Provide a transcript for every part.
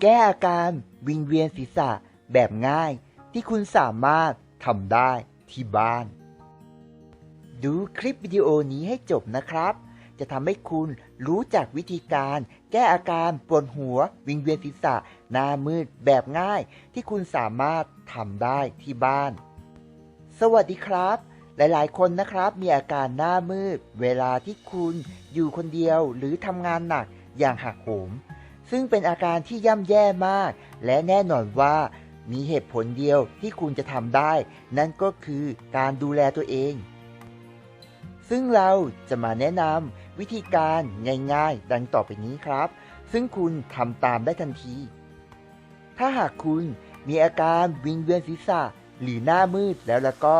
แก้อาการวิงเวียนศีรษะแบบง่าย ที่คุณสามารถทำได้ที่บ้าน ดูคลิปวิดีโอนี้ให้จบนะครับ จะทำให้คุณรู้จักวิธีการ แก้อาการปวดหัว วิงเวียนศีรษะหน้ามืดแบบง่าย ที่คุณสามารถทำได้ที่บ้าน สวัสดีครับ หลายๆ คนนะครับมีอาการหน้ามืด เวลาที่คุณอยู่คนเดียวหรือทำงานหนักอย่างหักโหม ซึ่งเป็นอาการที่ย่ำแย่มาก และแน่นอนว่า มีเหตุผลเดียวที่คุณจะทำได้ นั่นก็คือการดูแลตัวเอง ซึ่งเราจะมาแนะนำวิธีการง่ายๆ ดังต่อไปนี้ครับ ซึ่งคุณทำตามได้ทันที ถ้าหากคุณมีอาการวิงเวียนศีรษะหรือหน้ามืดแล้วแล้วก็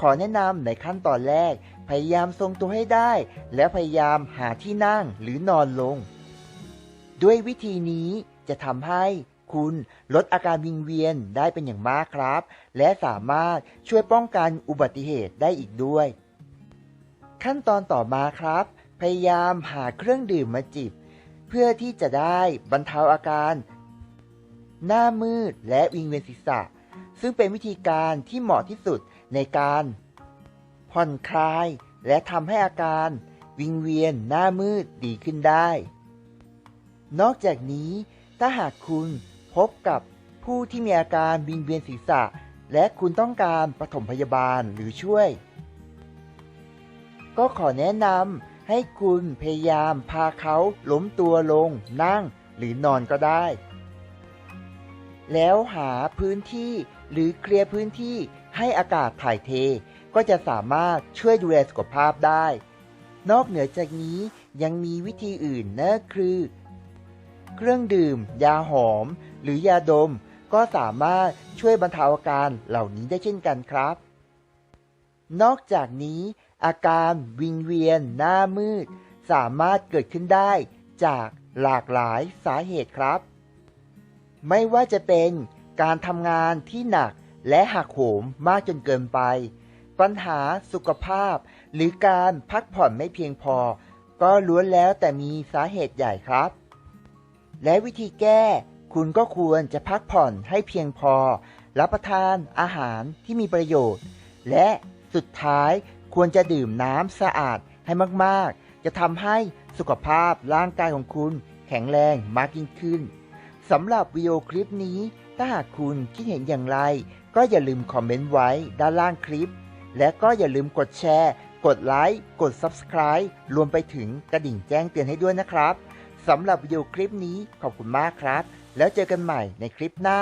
ขอแนะนำในขั้นตอนแรก พยายามทรงตัวให้ได้ และพยายามหาที่นั่งหรือนอนลง ด้วยวิธีนี้จะทำให้คุณลดอาการวิงเวียนได้เป็นอย่างมากครับ และสามารถช่วยป้องกันอุบัติเหตุได้อีกด้วย ขั้นตอนต่อมาครับ พยายามหาเครื่องดื่มมาจิบ เพื่อที่จะได้บรรเทาอาการ หน้ามืดและวิงเวียนศีรษะ ซึ่งเป็นวิธีการที่เหมาะที่สุดในการ ผ่อนคลายและทำให้อาการ วิงเวียนหน้ามืดดีขึ้นได้ นอกจากนี้ถ้าหากคุณพบกับผู้ที่มีอาการวิงเวียนศีรษะ และคุณต้องการปฐมพยาบาลหรือช่วย ก็ขอแนะนำให้คุณพยายามพาเขาล้มตัวลง นั่งหรือนอนก็ได้ แล้วหาพื้นที่หรือเคลียร์พื้นที่ให้อากาศถ่ายเท ก็จะสามารถช่วยดูแลสุขภาพได้ นอกเหนือจากนี้ยังมีวิธีอื่นนะคือ เครื่องดื่ม ยาหอม หรือยาดม ก็สามารถช่วยบรรเทาอาการเหล่านี้ได้เช่นกันครับ นอกจากนี้ อาการวิงเวียน หน้ามืด สามารถเกิดขึ้นได้จากหลากหลายสาเหตุครับ ไม่ว่าจะเป็นการทำงานที่หนักและหักโหมมากจนเกินไป ปัญหาสุขภาพ หรือการพักผ่อนไม่เพียงพอ ก็ล้วนแล้วแต่มีสาเหตุใหญ่ครับ และวิธีแก้ คุณก็ควรจะพักผ่อนให้เพียงพอ รับประทานอาหารที่มีประโยชน์ และสุดท้ายควรจะดื่มน้ำสะอาดให้มากๆ จะทำให้สุขภาพร่างกายของคุณแข็งแรงมากยิ่งขึ้นสำหรับวิดีโอคลิปนี้ ถ้าหากคุณคิดเห็นอย่างไร ก็อย่าลืมคอมเมนต์ไว้ด้านล่างคลิป และก็อย่าลืมกดแชร์ กดไลค์ กด Subscribe รวมไปถึงกระดิ่งแจ้งเตือนให้ด้วยนะครับ สำหรับวิดีโอคลิปนี้ขอบคุณมากครับ แล้วเจอกันใหม่ในคลิปหน้า